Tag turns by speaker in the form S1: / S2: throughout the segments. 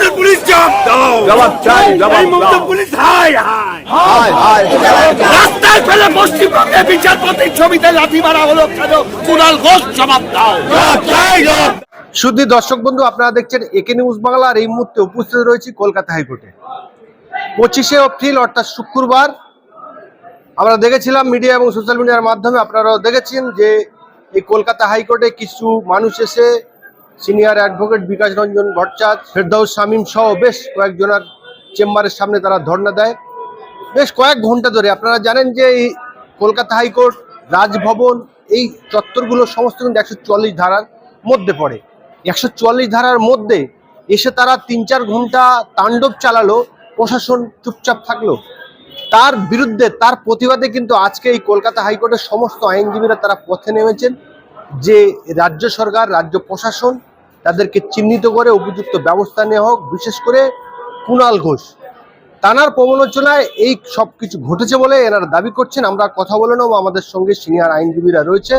S1: আমাদের পুলিশ জবাব দাও।
S2: জবাব চাই, জবাব
S1: এই মমতা
S2: দাও।
S1: পুলিশ হাই হাই রাস্তায় ফেলে পশ্চিমবঙ্গে বিচারপতির ছবিতে লাথি মারা হলো কেন? কুণাল ঘোষ জবাব দাও।
S3: শুধু দর্শক বন্ধু আপনারা দেখছেন একে নিউজ বাংলা আর এই মুহূর্তে উপস্থিত রয়েছি কলকাতা হাইকোর্টে। পঁচিশে এপ্রিল অর্থাৎ শুক্রবার আমরা দেখেছিলাম মিডিয়া এবং সোশ্যাল মিডিয়ার মাধ্যমে আপনারাও দেখেছেন যে এই কলকাতা হাইকোর্টে কিছু মানুষ এসে সিনিয়র অ্যাডভোকেট বিকাশ রঞ্জন ভট্টাচার্য, ফেরদাউস শামীম সহ বেশ কয়েকজনের চেম্বারের সামনে তারা ধর্ণা দেয়। বেশ কয়েক ঘণ্টা ধরে আপনারা জানেন যে এই কলকাতা হাইকোর্ট, রাজভবন, এই চত্বরগুলো সমস্ত কিন্তু একশো চুয়াল্লিশ ধারার মধ্যে পড়ে। একশো চুয়াল্লিশ ধারার মধ্যে এসে তারা তিন চার ঘণ্টা তাণ্ডব চালালো, প্রশাসন চুপচাপ থাকল। তার বিরুদ্ধে, তার প্রতিবাদে কিন্তু আজকে এই কলকাতা হাইকোর্টের সমস্ত আইনজীবীরা তারা পথে নেমেছেন যে রাজ্য সরকার, রাজ্য প্রশাসন তাদেরকে চিহ্নিত করে উপযুক্ত ব্যবস্থা নেওয়া হোক, বিশেষ করে কুণাল ঘোষ। তানার প্রবঞ্চনায় এই সব কিছু ঘটেছে বলে এনারা দাবি করছেন। আমরা কথা বলে নেব। আমাদের সঙ্গে সিনিয়র আইনজীবীরা রয়েছে।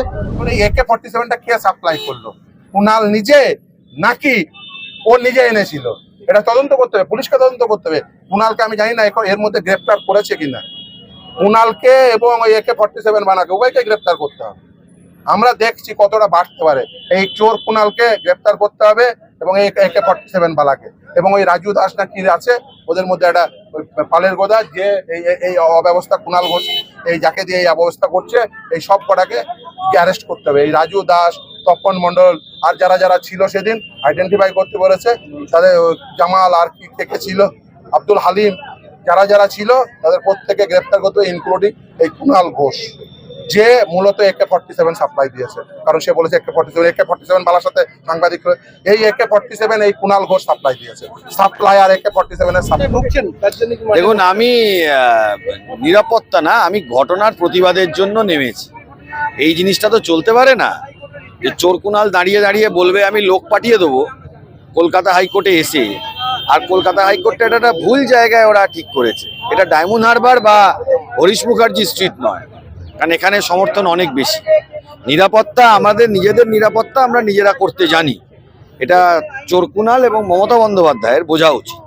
S4: একে ফর্টি সেভেনটা কে সাপ্লাই করল? কুনাল নিজে নাকি ও নিজে এনেছিল? এটা তদন্ত করতে হবে। পুলিশকে তদন্ত করতে হবে। কুনালকে আমি জানি না এখন এর মধ্যে গ্রেপ্তার করেছে কিনা। কুনালকে এবং ওই একে ফর্টি সেভেন বানাকে, উভয়কে গ্রেপ্তার করতে হবে। আমরা দেখছি কতটা বাড়তে পারে। এই চোর কুনালকে গ্রেপ্তার করতে হবে এবং এই একে ফর্টি সেভেন বালাকে। এবং ওই রাজু দাস না কি আছে, ওদের মধ্যে একটা পালের গোদা যে এই, এই- অব্যবস্থা কুনাল ঘোষ, এই যাকে দিয়ে এই অব্যবস্থা করছে, এই সব কটাকে অ্যারেস্ট করতে হবে। এই রাজু দাস, তপন মন্ডল আর যারা যারা ছিল সেদিন আইডেন্টিফাই করতে বলেছে, তাদের জামাল আর কি থেকে ছিল, আব্দুল হালিম, যারা যারা ছিল, তাদের প্রত্যেকে গ্রেপ্তার করতে ইনক্লুডিং এই কুনাল ঘোষ। যে মূলত একে ফর্টি সেভেন সাপ্লাই দিয়েছে। কারণ সে বলেছে AK forty seven AK forty seven বালার সাথে সাংবাদিক এই একে ফর্টি সেভেন এই কুনাল ঘোষ সাপ্লাই দিয়েছে। সাপ্লাই আর একে ফর্টি সেভেনের
S2: দেখুন আমি নিরাপত্তা না আমি ঘটনার প্রতিবাদের জন্য নেমেছি। এই জিনিসটা তো চলতে পারে না। যে চোর কুনাল দাঁড়িয়ে দাঁড়িয়ে বলবে আমি লোক পাঠিয়ে দেবো কলকাতা হাইকোর্টে এসে। আর কলকাতা হাইকোর্টটা এটা একটা ভুল জায়গায় ওরা ঠিক করেছে। এটা ডায়মন্ড হারবার বা হরিশ মুখার্জি স্ট্রিট নয়। কারণ এখানে সমর্থন অনেক বেশি। নিরাপত্তা আমাদের নিজেদের নিরাপত্তা আমরা নিজেরা করতে জানি। এটা চোরকুনাল এবং মমতা বন্দ্যোপাধ্যায়ের বোঝা উচিত।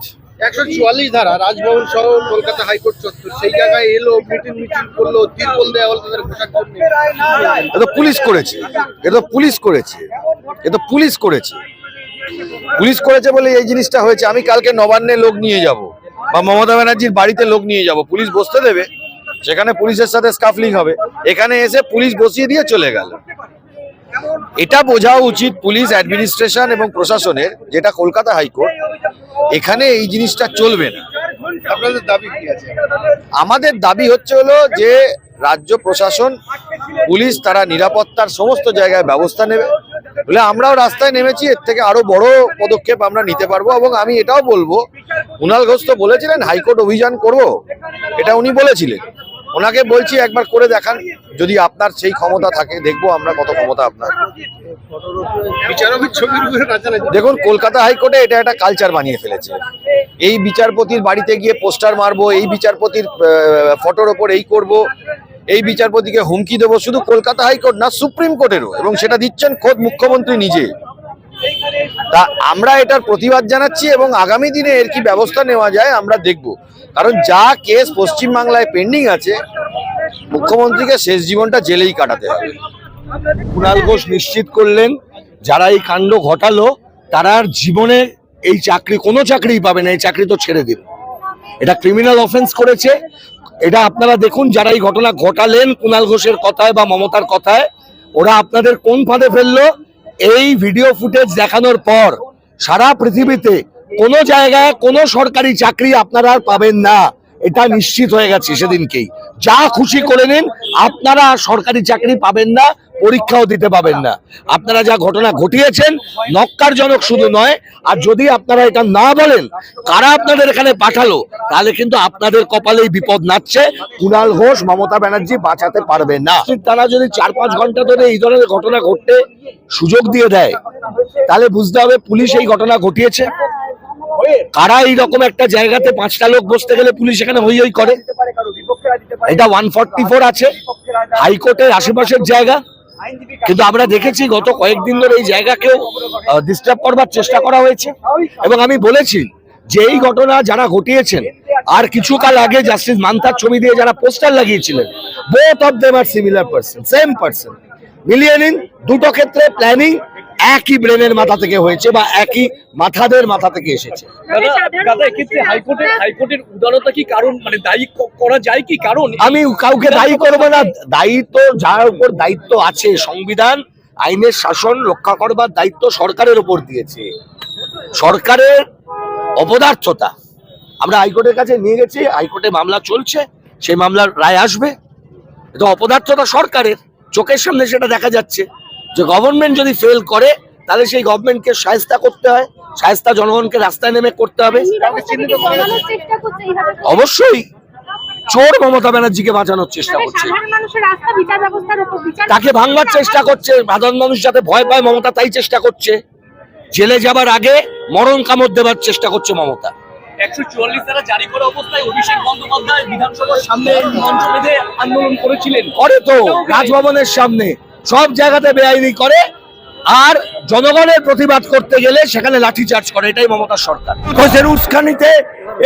S3: একশো চুয়াল্লিশ ধারা রাজভবন সহ কলকাতা হাইকোর্ট চত্বর সেই জায়গায় এলো মিটিং মিছিল করল তিরপল দেওয়া হলো তাদের ঘোষার জন্য
S2: এ পুলিশ করেছে। এ তো পুলিশ করেছে। এ তো পুলিশ করেছে। পুলিশ করেছে বলে এই জিনিসটা হয়েছে। আমি কালকে নবান্নে লোক নিয়ে যাব বা মমতা ব্যানার্জির বাড়িতে লোক নিয়ে যাব। পুলিশ বসতে দেবে। সেখানে পুলিশের সাথে স্কাফলিং হবে এখানে এসে পুলিশ বসিয়ে দিয়ে চলে গেল। এটা বোঝা উচিত পুলিশ অ্যাডমিনিস্ট্রেশন এবং প্রশাসনের যেটা কলকাতা হাইকোর্ট এখানে এই জিনিসটা চলবে না।
S3: আপনাদের দাবি কি আছে?
S2: আমাদের দাবি হচ্ছে হলো যে রাজ্য প্রশাসন পুলিশ তারা নিরাপত্তার সমস্ত জায়গায় ব্যবস্থা নেবে। বলে আমরাও রাস্তায় নেমেছি এর থেকে আরও বড় পদক্ষেপ আমরা নিতে পারব এবং আমি এটাও বলব কুণাল ঘোষ তো বলেছিলেন হাইকোর্ট অভিযান করব। এটা উনি বলেছিলেন। ওনাকে বলছি একবার করে দেখান, যদি আপনার সেই ক্ষমতা থাকে, দেখব আমরা কত ক্ষমতা আপনার। দেখুন, কলকাতা হাইকোর্টে এটা একটা কালচার বানিয়ে ফেলেছে। এই বিচারপতির বাড়িতে গিয়ে পোস্টার মারবো, এই বিচারপতির ফটোর ওপর এই করব, এই বিচারপতিকে হুমকি দেবো, শুধু কলকাতা হাইকোর্ট না, সুপ্রিম কোর্টেরও, এবং সেটা দিচ্ছেন খোদ মুখ্যমন্ত্রী নিজে। তা আমরা এটার প্রতিবাদ জানাচ্ছি, এবং আগামী দিনে এর কি ব্যবস্থা নেওয়া যায়, আমরা দেখব। কারণ যা কেস পশ্চিমবাংলায় পেন্ডিং আছে, মুখ্যমন্ত্রীকে শেষ জীবনটা জেলেই কাটাতে হবে।
S5: কুণাল ঘোষ নিশ্চিত করলেন, যারা এই কাণ্ড ঘটালো, তারা আর জীবনে এই চাকরি, কোনো চাকরিই পাবে না, এই চাকরি তো ছেড়ে দিন এটা ক্রিমিনাল অফেন্স করেছে। এটা আপনারা দেখুন, যারা এই ঘটনা ঘটালেন কুণাল ঘোষের কথায় বা মমতার কথায়, ওরা আপনাদের কোন ফাঁদে ফেলল? এই ভিডিও ফুটেজ দেখানোর পর সারা পৃথিবীতে কোনো জায়গায় কোনো সরকারি চাকরি আপনারা আর পাবেন না। এটা নিশ্চিত হয়ে গেছে সেদিনকেই। যা খুশি করে নিন, আপনারা সরকারি চাকরি পাবেন না, পরীক্ষাও দিতে পাবেন না। আপনারা যা ঘটনা ঘটিয়েছেন নক্কারজনক শুধু নয়, আর যদি আপনারা এটা না বলেন, কারা আপনাদের এখানে পাঠালো, তাহলে কিন্তু আপনাদের কপালেই বিপদ নাচছে। কুণাল ঘোষ, মমতা ব্যানার্জি বাঁচাতে পারবে না। তারা যদি চার পাঁচ ঘণ্টা ধরে এই ধরনের ঘটনা ঘটতে সুযোগ দিয়ে দেয়, তাহলে বুঝতে হবে পুলিশ এই ঘটনা ঘটিয়েছে। কারা এইরকম একটা জায়গাতে পাঁচটা লোক বসতে গেলে পুলিশ এখানে হই হই করে? এটা ওয়ান ফর্টি ফোর আছে হাইকোর্টের আশেপাশের জায়গা। কিন্তু আমরা দেখেছি গত কয়েকদিন ধরে এই জায়গাকেও ডিস্টার্ব করবার চেষ্টা করা হয়েছে। এবং আমি বলেছি
S6: যে এই ঘটনা যারা ঘটিয়েছেন আর কিছু কাল আগে জাস্টিস মান্তার ছবি দিয়ে যারা পোস্টার লাগিয়েছিলেন বোথ অফ দেম আর সিমিলার পার্সন সেম পার্সন মিলিয়ে নিন দুটো ক্ষেত্রে প্ল্যানিং একই ব্রেনের মাথা থেকে হয়েছে বা একই মাথাদের মাথা থেকে এসেছে। আমি কাউকে দায়ী করব না। দায়িত্ব যার উপর দায়িত্ব আছে সংবিধান আইনের শাসন রক্ষা করবার দায়িত্ব সরকারের উপর দিয়েছে। সরকারের অপদার্থতা আমরা হাইকোর্টের কাছে নিয়ে গেছি হাইকোর্টে মামলা চলছে সেই মামলার রায় আসবে। এটা অপদার্থতা সরকারের। চোখের সামনে সেটা দেখা যাচ্ছে যে গভর্নমেন্ট যদি ফেল করে তাহলে সেই গভর্নমেন্টকে সায়স্তা করতে হয় সায়স্তা জনগণকে রাস্তায় নেমে করতে হবে। অবশ্যই চোর মমতা ব্যানার্জিকে বাঁচানোর চেষ্টা করছে। তাকে ভাঙবার চেষ্টা করছে সাধারণ মানুষ যাতে ভয় পায় মমতা তাই চেষ্টা করছে। জেলে যাবার আগে মরণ কামড় দেবার চেষ্টা করছে মমতা।
S7: একশো চুয়াল্লিশ দ্বারা জারি করা অবস্থায় অভিষেক বন্দ্যোপাধ্যায় বিধানসভার সামনে মঞ্চ বেঁধে আন্দোলন করেছিলেন।
S6: করে তো রাজভবনের সামনে। সব জায়গাতে বেআইনি করে আর জনগণের প্রতিবাদ করতে গেলে সেখানে লাঠিচার্জ করে এটাই মমতার সরকার।
S5: ঘোষের উস্কানিতে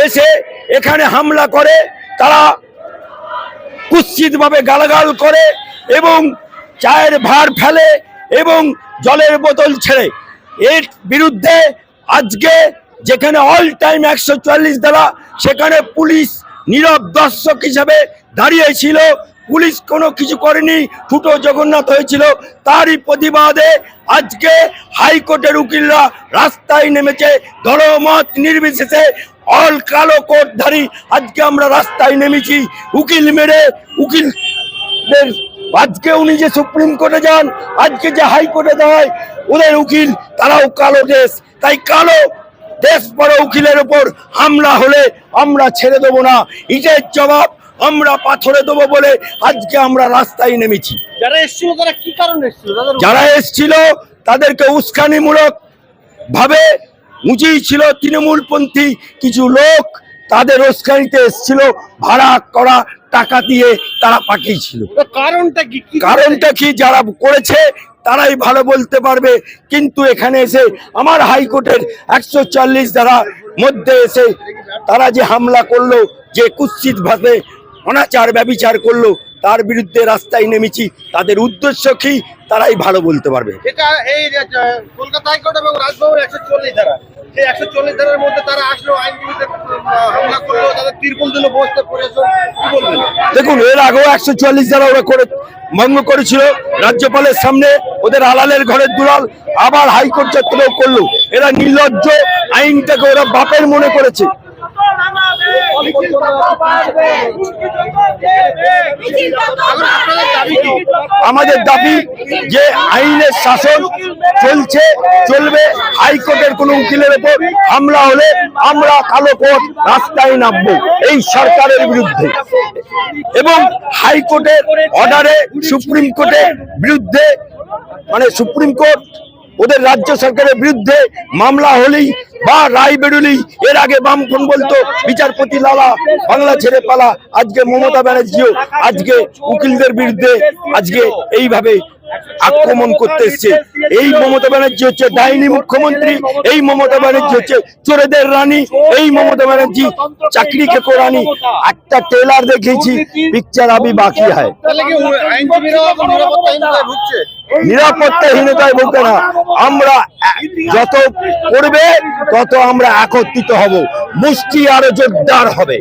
S5: এসে এখানে হামলা করে তারা কুৎসিত ভাবে গালাগাল করে এবং চায়ের ভার ফেলে এবং জলের বোতল ছেড়ে। এর বিরুদ্ধে আজকে যেখানে অল টাইম একশো চুয়াল্লিশ দ্বারা, সেখানে পুলিশ নীরব দর্শক হিসাবে দাঁড়িয়েছিল। পুলিশ কোনো কিছু করেনি, ফুটো জগন্নাথ হয়েছিল। তারই প্রতিবাদে আজকে হাইকোর্টের উকিলরা রাস্তায় নেমেছে দলমত নির্বিশেষে অল কালো কোটধারী আজকে আমরা রাস্তায় নেমেছি। উকিল মেরে উকিল আজকে উনি যে সুপ্রিম কোর্টে যান, আজকে যে হাইকোর্টে দেয় ওদের উকিল, তারাও কালো দেশ। তাই কালো দেশ পর উকিলের উপর হামলা হলে আমরা ছেড়ে দেবো না। ইটের জবাব আমরা পাথরে দেবো বলে আজকে আমরা রাস্তায় নেমেছি।
S3: যারা এসেছিল তারা কি কারণে এসেছিল?
S5: যারা এসছিল তাদেরকে উস্কানিমূলক ভাবে ছিল তৃণমূলপন্থী কিছু লোক তাদের উস্কানিতে এসছিল ভাড়া করা টাকা দিয়ে তারা পাঠিয়েছিল।
S3: কারণটা কি
S5: কারণটা কি? যারা করেছে তারাই ভালো বলতে পারবে। কিন্তু এখানে এসে আমার হাইকোর্টের একশো চল্লিশ ধারা মধ্যে এসে তারা যে হামলা করল, যে কুৎসিত ভাবে অনাচার ব্যবিচার করল, তার বিরুদ্ধে রাস্তায় নেমেছি, তাদের উদ্দেশ্য কি? তারাই ভালো বলতে পারবে।
S3: এটা এই কলকাতা রাজভবন একশো চল্লিশ ধারা। সেই একশো চল্লিশ ধারার মধ্যে তারা আসলো, আইনজীবীদের হামলা করল, তাদের তিরপল দিল বসতে পড়েছো
S5: দেখুন, এর আগেও একশো চল্লিশ যারা ওরা করে, ভঙ্গ করেছিল, রাজ্যপালের সামনে ওদের আলালের ঘরের দুলাল, আবার হাইকোর্ট যাত্রাও করল। এরা নির্লজ্জ, আইনটাকে ওরা বাপের মনে করেছে। আমাদের দাবি যে আইনের শাসন চলছে চলবে হাইকোর্টের কোন উকিলের উপর হামলা হলে আমরা কালো কোর্ট রাস্তায় নামবো এই সরকারের বিরুদ্ধে এবং হাইকোর্টের অর্ডারে সুপ্রিম কোর্টের বিরুদ্ধে মানে সুপ্রিম কোর্ট ওদের রাজ্য সরকারের বিরুদ্ধে মামলা হলেই বা রায় বেরোলেই এর আগে বামফ্রন্ট বলতো, বিচারপতি লালা, বাংলা ছেড়ে পালা। আজকে মমতা ব্যানার্জিও আজকে উকিলদের বিরুদ্ধে আজকে এইভাবে আক্রমণ করতে এসছে। এই মমতা ব্যানার্জি হচ্ছে ডাইনি মুখ্যমন্ত্রী, এই মমতা ব্যানার্জি হচ্ছে চোরেদের রানী, এই মমতা ব্যানার্জি চাকরি খেকো রানী। একটা ট্রেলার দেখেছি পিকচার আবি বাকি হয়।
S3: নিরাপত্তাহীনতায় ভুগবে
S5: নিরাপত্তাহীনতায় বলতে না আমরা যত করবে তত আমরা একত্রিত হব। মুষ্টি আরও জোরদার হবে।